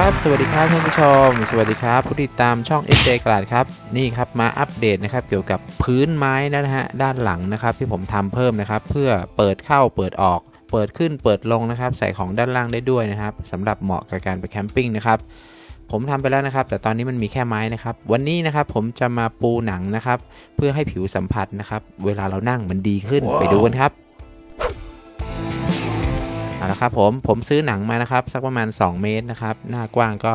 สวัสดีครับท่านผู้ชม สวัสดีครับผู้ติดตามช่อง FJ กลาดครับ นี่ครับมาอัปเดตนะครับเกี่ยวกับพื้นไม้นะฮะด้านหลังนะครับที่ผมทำเพิ่มนะครับเพื่อเปิดเข้าเปิดออก เปิดขึ้นเปิดลงนะครับ ใส่ของด้านล่างได้ด้วยนะครับสำหรับเหมาะกับการไปแคมปิ้งนะครับผมทำไปแล้วนะครับ แต่ตอนนี้มันมีแค่ไม้นะครับ วันนี้นะครับผมจะมาปูหนังนะครับ เพื่อให้ผิวสัมผัสนะครับ เวลาเรานั่งมันดีขึ้นไปดูกันครับ เอาละครับผมผมซื้อหนังมานะครับ สักประมาณ 2 เมตรนะครับ หน้ากว้างก็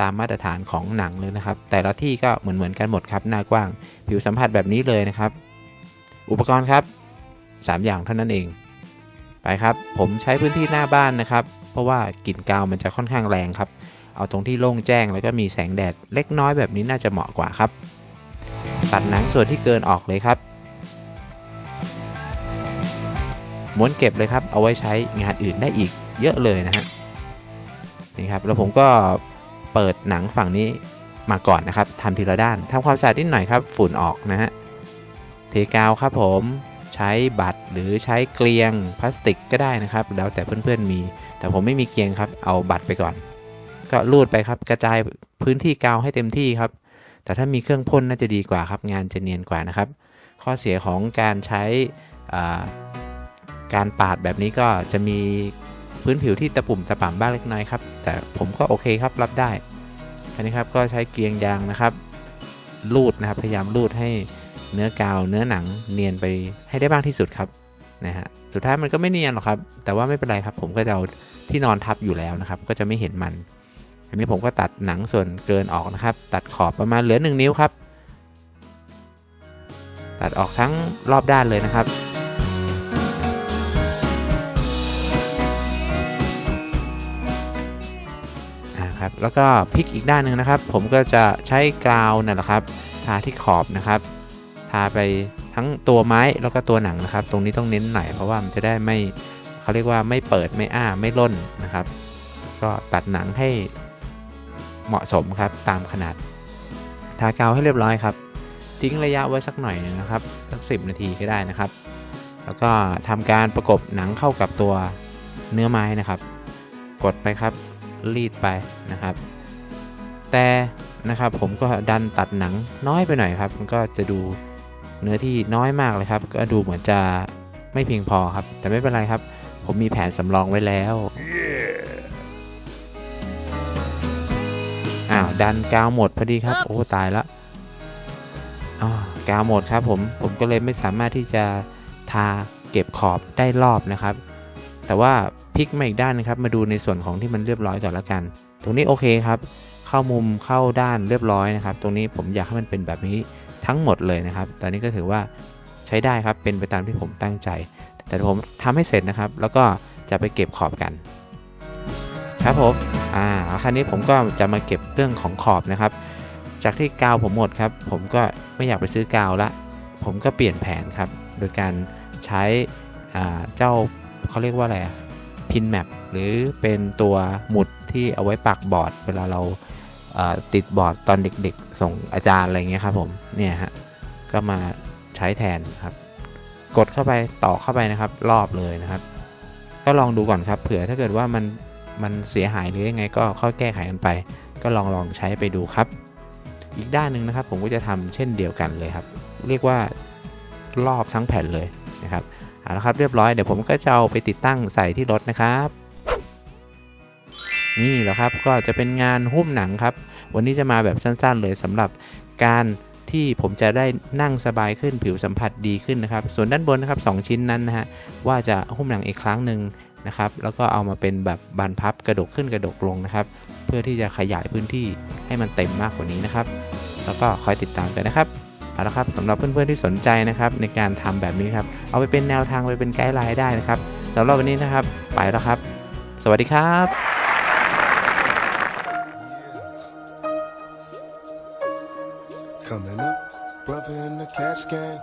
ตามมาตรฐานของหนังเลยนะครับ แต่ละที่ก็เหมือนเหมือนกันหมดครับ หน้ากว้าง ผิวสัมผัสแบบนี้เลยนะครับ อุปกรณ์ครับ 3 อย่างเท่านั้นเอง ไปครับ ผมใช้พื้นที่หน้าบ้านนะครับ เพราะว่ากลิ่นกาวมันจะค่อนข้างแรงครับ เอาตรงที่โล่งแจ้งแล้วก็มีแสงแดดเล็กน้อยแบบนี้น่าจะเหมาะกว่าครับ ตัดหนังส่วนที่เกินออกเลยครับ ม้วนเก็บเลยครับ เอาไว้ใช้งานอื่นได้อีกเยอะเลยนะฮะนี่ครับแล้วผมก็เปิดหนังฝั่งนี้มาก่อนนะครับทำทีละด้านทำความสะอาดนิดหน่อยครับ ฝุ่นออกนะฮะเทกาวครับผมใช้บัตรหรือใช้เกลียงพลาสติกก็ได้นะครับ แล้วแต่เพื่อนๆมี แต่ผมไม่มีเกลียงครับ เอาบัตรไปก่อน ก็รูดไปครับ กระจายพื้นที่กาวให้เต็มที่ครับ แต่ถ้ามีเครื่องพ่นน่าจะดีกว่าครับ งานจะเนียนกว่านะครับ ข้อเสียของการใช้อ่า การปาดแบบนี้ก็จะมีพื้นผิวที่ตะปุ่มตะป่ำบ้างเล็กน้อยครับ แต่ผมก็โอเคครับรับได้อันนี้ครับก็ใช้เกลียงยางนะครับรูดนะครับ พยายามรูดให้เนื้อกาวเนื้อหนังเนียนไปให้ได้บ้างที่สุดครับนะฮะสุดท้ายมันก็ไม่เนียนหรอกครับ แต่ว่าไม่เป็นไรครับ ผมก็จะเอาที่นอนทับอยู่แล้วนะครับ ก็จะไม่เห็นมัน อันนี้ผมก็ตัดหนังส่วนเกินออกนะครับ ตัดขอบประมาณเหลือ 1 นิ้วครับ ตัดออกทั้งรอบด้านเลยนะครับ ครับ แล้วก็พลิกอีกด้านหนึ่งนะครับ ผมก็จะใช้กาวนั่นแหละครับ ทาที่ขอบนะครับ ทาไปทั้งตัวไม้แล้วก็ตัวหนังนะครับ ตรงนี้ต้องเน้นหน่อยเพราะว่ามันจะได้ไม่เขาเรียกว่าไม่เปิดไม่อ้าไม่ล่นนะครับ ก็ตัดหนังให้เหมาะสมครับตามขนาด ทากาวให้เรียบร้อยครับ ทิ้งระยะไว้สักหน่อยนึงนะครับสักสินาทีก็ได้นะครับ แล้วก็ทำการประกบหนังเข้ากับตัวเนื้อไม้นะครับ กดไปครับ รีดไปนะครับ แต่นะครับผมก็ดันตัดหนังน้อยไปหน่อยครับ มันก็จะดูเนื้อที่น้อยมากเลยครับ ก็ดูเหมือนจะไม่เพียงพอครับ แต่ไม่เป็นไรครับ ผมมีแผนสำรองไว้แล้วอ้าวดันกาวหมดพอดีครับ โอ้ตายแล้วอ้าวกาวหมดครับผมผมก็เลยไม่สามารถที่จะทาเก็บขอบได้รอบนะครับ แต่ว่าพลิกมาอีกด้านนะครับ มาดูในส่วนของที่มันเรียบร้อยก่อนละกัน ตรงนี้โอเคครับ เข้ามุมเข้าด้านเรียบร้อยนะครับ ตรงนี้ผมอยากให้มันเป็นแบบนี้ทั้งหมดเลยนะครับ ตอนนี้ก็ถือว่าใช้ได้ครับ เป็นไปตามที่ผมตั้งใจ แต่ผมทำให้เสร็จนะครับ แล้วก็จะไปเก็บขอบกัน ครับผม อ่าคราวนี้ผมก็จะมาเก็บเรื่องของขอบนะครับ จากที่กาวผมหมดครับ ผมก็ไม่อยากไปซื้อกาวละ ผมก็เปลี่ยนแผนครับ โดยการใช้อ่าเจ้า เขาเรียกว่าอะไรอะพินแมปหรือเป็นตัวหมุดที่เอาไว้ปักบอร์ด เวลาเราเอ่อติดบอร์ดตอนเด็กๆ ส่งอาจารย์อะไรเงี้ยครับผมเนี่ยฮะก็มาใช้แทนครับ กดเข้าไปต่อเข้าไปนะครับ รอบเลยนะครับ ก็ลองดูก่อนครับ เผื่อถ้าเกิดว่ามันมันเสียหายหรือยังไงก็ค่อยแก้ไขกันไป ก็ลองลองใช้ไปดูครับ อีกด้านหนึ่งนะครับ ผมก็จะทำเช่นเดียวกันเลยครับ เรียกว่ารอบทั้งแผ่นเลยนะครับ เอาละครับเรียบร้อยเดี๋ยวผมก็จะเอาไปติดตั้งใส่ที่รถนะครับ นี่แหละครับก็จะเป็นงานหุ้มหนังครับ วันนี้จะมาแบบสั้นๆ เลยสำหรับการที่ผมจะได้นั่งสบายขึ้นผิวสัมผัสดีขึ้นนะครับ ส่วนด้านบนนะครับสองชิ้นนั้นนะฮะว่าจะหุ้มหนังอีกครั้งหนึ่งนะครับ แล้วก็เอามาเป็นแบบบานพับกระดกขึ้นกระดกลงนะครับ เพื่อที่จะขยายพื้นที่ให้มันเต็มมากกว่านี้นะครับ แล้วก็คอยติดตามกันนะครับ เอาละครับสำหรับเพื่อนๆที่สนใจนะครับในการทำแบบนี้ครับ เอาไปเป็นแนวทางไปเป็นไกด์ไลน์ได้นะครับสำหรับวันนี้นะครับไปแล้วครับ สวัสดีครับ Coming up, brother in the cash gang.